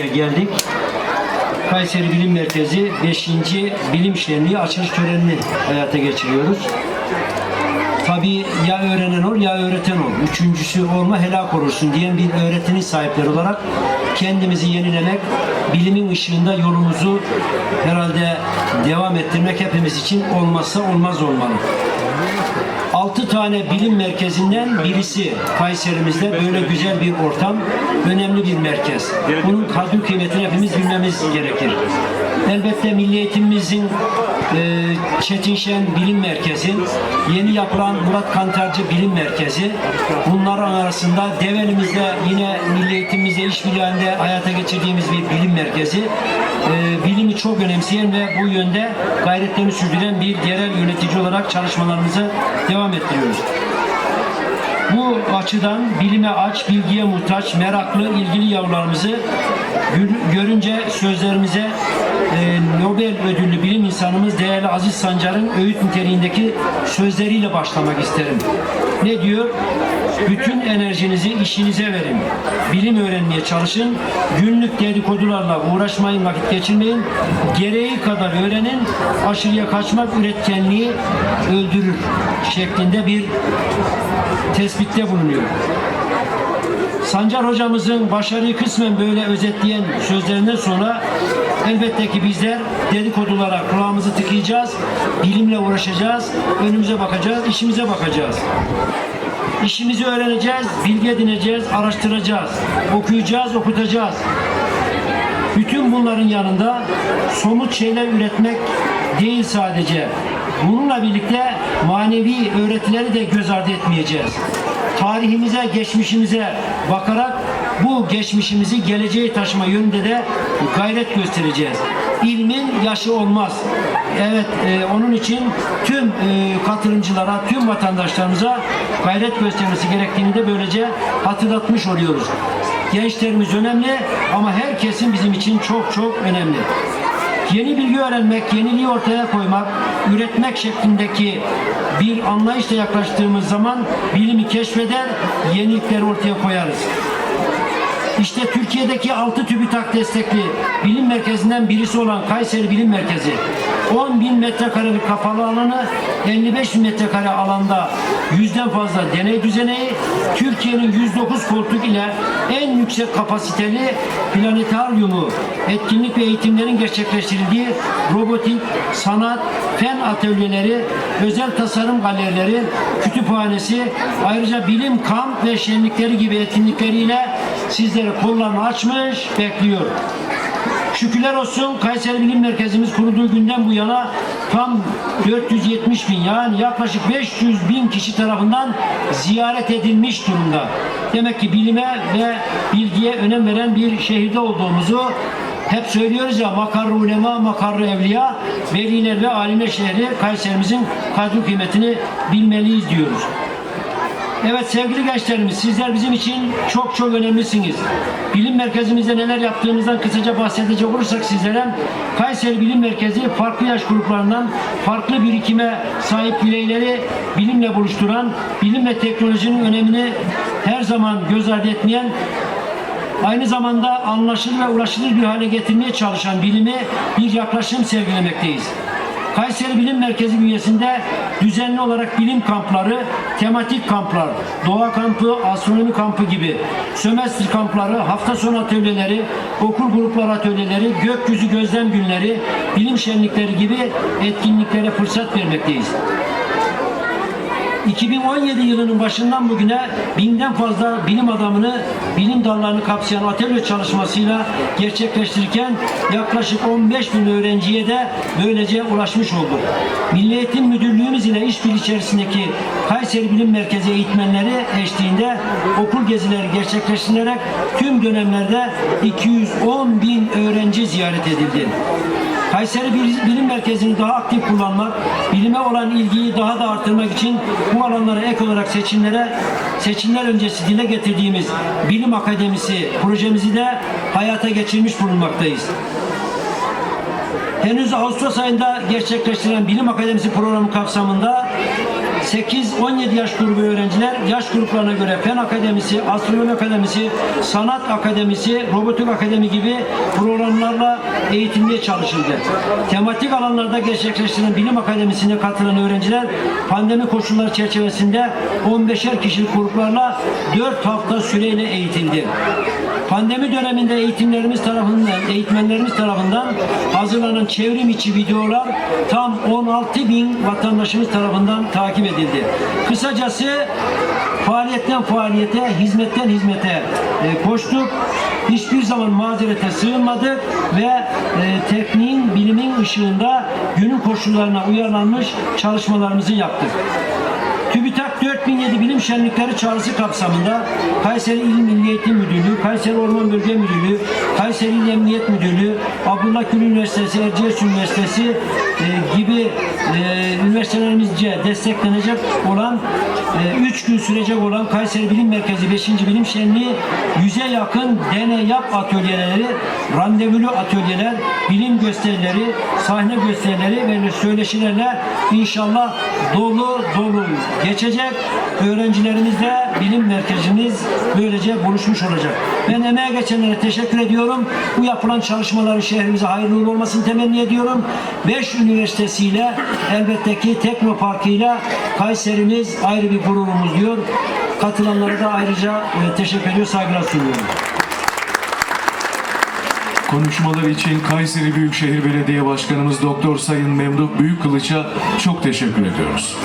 geldik. Kayseri Bilim Merkezi 5. Bilim Şenliği açılış törenini hayata geçiriyoruz. Tabii ya öğrenen ol ya öğreten ol. Üçüncüsü olma helak olursun diyen bir öğretinin sahipleri olarak kendimizi yenilemek, bilimin ışığında yolumuzu herhalde devam ettirmek hepimiz için olmazsa olmaz olmalı. 6 tane bilim merkezinden birisi Kayserimizde böyle güzel bir ortam, önemli bir merkez. Bunun kadri kıymetini hepimiz bilmemiz gerekir. Elbette milli eğitimimizin e, Çetin Bilim Merkezi, yeni yapılan Murat Kantarcı Bilim Merkezi, bunların arasında Develimizde yine milli eğitimimizde işbirliği halinde hayata geçirdiğimiz bir bilim merkezi, e, bilimi çok önemseyen ve bu yönde gayretlerini sürdüren bir yerel yönetici olarak çalışmalarımızı devam ettiriyoruz. Bu açıdan bilime aç, bilgiye muhtaç, meraklı, ilgili yavrularımızı gör- görünce sözlerimize e, Nobel ödüllü insanımız değerli Aziz Sancar'ın öğüt niteliğindeki sözleriyle başlamak isterim. Ne diyor? Bütün enerjinizi işinize verin. Bilim öğrenmeye çalışın. Günlük dedikodularla uğraşmayın, vakit geçirmeyin. Gereği kadar öğrenin. Aşırıya kaçmak üretkenliği öldürür şeklinde bir tespitte bulunuyor. Sancar hocamızın başarıyı kısmen böyle özetleyen sözlerinden sonra elbette ki bizler dedikodulara kulağımızı tıkayacağız, bilimle uğraşacağız, önümüze bakacağız, işimize bakacağız. İşimizi öğreneceğiz, bilgi edineceğiz, araştıracağız, okuyacağız, okutacağız. Bütün bunların yanında somut şeyler üretmek değil sadece. Bununla birlikte manevi öğretileri de göz ardı etmeyeceğiz. Tarihimize, geçmişimize bakarak bu geçmişimizi geleceğe taşıma yönünde de gayret göstereceğiz. İlmin yaşı olmaz. Evet, e, onun için tüm e, katılımcılara, tüm vatandaşlarımıza gayret göstermesi gerektiğini de böylece hatırlatmış oluyoruz. Gençlerimiz önemli ama herkesin bizim için çok çok önemli. Yeni bilgi öğrenmek, yeniliği ortaya koymak, üretmek şeklindeki bir anlayışla yaklaştığımız zaman bilimi keşfeder, yenilikleri ortaya koyarız. İşte Türkiye'deki 6 TÜBİTAK destekli bilim merkezinden birisi olan Kayseri Bilim Merkezi 10 bin metrekare kapalı alanı 55 bin metrekare alanda yüzden fazla deney düzeneği Türkiye'nin 109 koltuk ile en yüksek kapasiteli planetaryumu etkinlik ve eğitimlerin gerçekleştirildiği robotik, sanat, fen atölyeleri, özel tasarım galerileri, kütüphanesi, ayrıca bilim kamp ve şenlikleri gibi etkinlikleriyle sizlere kollarını açmış bekliyor. Şükürler olsun Kayseri Bilim Merkezimiz kurulduğu günden bu yana tam 470 bin yani yaklaşık 500 bin kişi tarafından ziyaret edilmiş durumda. Demek ki bilime ve bilgiye önem veren bir şehirde olduğumuzu hep söylüyoruz ya makarru ulema, makarru evliya, veliler ve alimler şehri Kayserimizin kadri kıymetini bilmeliyiz diyoruz. Evet sevgili gençlerimiz sizler bizim için çok çok önemlisiniz. Bilim merkezimizde neler yaptığımızdan kısaca bahsedecek olursak sizlere Kayseri Bilim Merkezi farklı yaş gruplarından farklı birikime sahip bireyleri bilimle buluşturan, bilim ve teknolojinin önemini her zaman göz ardı etmeyen aynı zamanda anlaşılır ve ulaşılır bir hale getirmeye çalışan bilimi bir yaklaşım sergilemekteyiz. Kayseri Bilim Merkezi bünyesinde düzenli olarak bilim kampları, tematik kamplar, doğa kampı, astronomi kampı gibi, sömestr kampları, hafta sonu atölyeleri, okul grupları atölyeleri, gökyüzü gözlem günleri, bilim şenlikleri gibi etkinliklere fırsat vermekteyiz. 2017 yılının başından bugüne binden fazla bilim adamını bilim dallarını kapsayan atölye çalışmasıyla gerçekleştirirken yaklaşık 15 bin öğrenciye de böylece ulaşmış olduk. Milli Eğitim Müdürlüğümüz ile işbirliği içerisindeki Kayseri Bilim Merkezi eğitmenleri eşliğinde okul gezileri gerçekleştirilerek tüm dönemlerde 210 bin öğrenci ziyaret edildi. Kayseri Bil- Bilim Merkezi'ni daha aktif kullanmak, bilime olan ilgiyi daha da artırmak için bu alanlara ek olarak seçimlere seçimler öncesi dile getirdiğimiz Bilim Akademisi projemizi de hayata geçirmiş bulunmaktayız. Henüz Ağustos ayında gerçekleştirilen Bilim Akademisi programı kapsamında 8-17 yaş grubu öğrenciler yaş gruplarına göre Fen Akademisi, Astronomi Akademisi, Sanat Akademisi, Robotik Akademi gibi programlarla eğitilmeye çalışıldı. Tematik alanlarda gerçekleştirilen bilim akademisine katılan öğrenciler pandemi koşulları çerçevesinde 15'er kişilik gruplarla 4 hafta süreyle eğitildi. Pandemi döneminde eğitimlerimiz tarafından, eğitmenlerimiz tarafından hazırlanan çevrim içi videolar tam 16 bin vatandaşımız tarafından takip edildi. Kısacası faaliyetten faaliyete, hizmetten hizmete e, koştuk. Hiçbir zaman mazerete sığınmadık ve e, tekniğin, bilimin ışığında günün koşullarına uyarlanmış çalışmalarımızı yaptık. 4007 Bilim Şenlikleri çağrısı kapsamında Kayseri İl Milli Eğitim Müdürlüğü, Kayseri Orman Bölge Müdürlüğü, Kayseri İl Emniyet Müdürlüğü, Abdullah Gül Üniversitesi, Erciyes Üniversitesi e, gibi e, üniversitelerimizce desteklenecek olan 3 gün sürecek olan Kayseri Bilim Merkezi 5. Bilim Şenliği 100'e yakın deney yap atölyeleri, randevulu atölyeler, bilim gösterileri, sahne gösterileri ve söyleşilerle inşallah dolu dolu geçecek. Öğrencilerimizle bilim merkezimiz böylece buluşmuş olacak. Ben emeğe geçenlere teşekkür ediyorum. Bu yapılan çalışmaların şehrimize hayırlı uğurlu olmasını temenni ediyorum. 5 üniversitesiyle elbette ki Teknoparkı'yla Kayserimiz ayrı bir gururumuz diyor. Katılanlara da ayrıca e, teşekkür ediyor, saygılar sunuyorum. Konuşmalar için Kayseri Büyükşehir Belediye Başkanımız Doktor Sayın Memduh Büyükkılıç'a çok teşekkür ediyoruz.